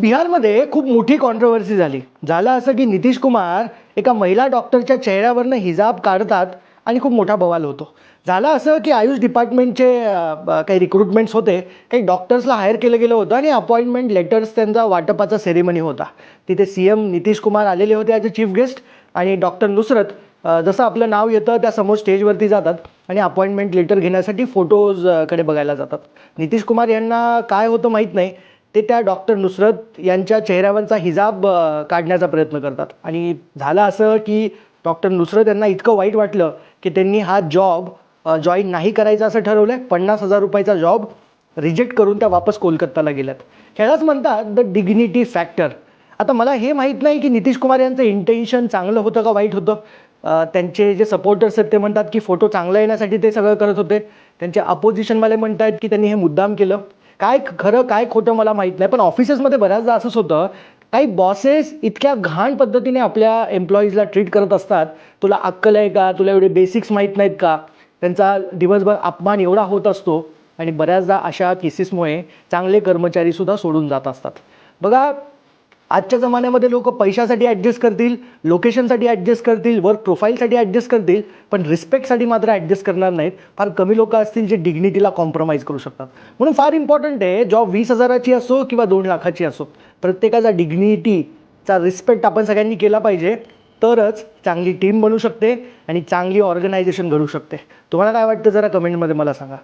बिहारमध्ये खूप मोठी कॉन्ट्रोवर्सी झाली. झालं असं की नितीश कुमार एका महिला डॉक्टरच्या चेहऱ्यावरनं हिजाब काढतात आणि खूप मोठा बवाल होतो. झालं असं की आयुष डिपार्टमेंटचे काही रिक्रुटमेंट्स होते काही डॉक्टर्सला हायर केलं गेलं होतं आणि अपॉइंटमेंट लेटर्स त्यांचा वाटपाचा सेरेमनी होता. तिथे सी एम नितीश कुमार आलेले होते ॲज अ चीफ गेस्ट आणि डॉक्टर नुसरत जसं आपलं नाव येतं त्या समोर स्टेजवरती जातात आणि अपॉइंटमेंट लेटर घेण्यासाठी फोटोजकडे बघायला जातात. नितीश कुमार यांना काय होतं माहीत नाही ते त्या डॉक्टर नुसरत यांच्या चेहऱ्यावरचा हिजाब काढण्याचा प्रयत्न करतात. आणि झालं असं की डॉक्टर नुसरत यांना इतकं वाईट वाटलं की त्यांनी हा जॉब जॉईन नाही करायचा असं ठरवलं आहे पन्नास हजार रुपयाचा जॉब रिजेक्ट करून त्या वापस कोलकाताला गेल्यात. ह्यालाच म्हणतात द डिग्निटी फॅक्टर. आता मला हे माहीत नाही की नितीश कुमार यांचं इंटेन्शन चांगलं होतं का वाईट होतं? त्यांचे जे सपोर्टर्स आहेत ते म्हणतात की फोटो चांगला येण्यासाठी ते सगळं करत होते. त्यांचे अपोजिशनवाले म्हणत आहेत की त्यांनी हे मुद्दाम केलं. काय खरं काय खोटं मला माहीत नाही पण ऑफिसेसमध्ये बऱ्याचदा असंच होतं काही बॉसेस इतक्या घाण पद्धतीने आपल्या एम्प्लॉईजला ट्रीट करत असतात. तुला अक्कल आहे का? तुला एवढे बेसिक्स माहीत नाहीत का? त्यांचा दिवसभर अपमान एवढा होत असतो आणि बऱ्याचदा अशा केसेसमुळे चांगले कर्मचारीसुद्धा सोडून जात असतात. बघा आजच्या जमान्यामध्ये लोक पैशासाठी ॲडजस्ट करतील लोकेशनसाठी ॲडजस्ट करतील वर्क प्रोफाईलसाठी ॲडजस्ट करतील पण रिस्पेक्टसाठी मात्र ॲडजस्ट करणार नाहीत. फार कमी लोक असतील जे डिग्निटीला कॉम्प्रोमाइज करू शकतात. म्हणून फार इम्पॉर्टंट आहे जॉब वीस हजाराची असो किंवा दोन लाखाची असो प्रत्येकाचा डिग्निटीचा रिस्पेक्ट आपण सगळ्यांनी केला पाहिजे तरच चांगली टीम बनू शकते आणि चांगली ऑर्गनायझेशन घडू शकते. तुम्हाला काय वाटतं जरा कमेंटमध्ये मला सांगा.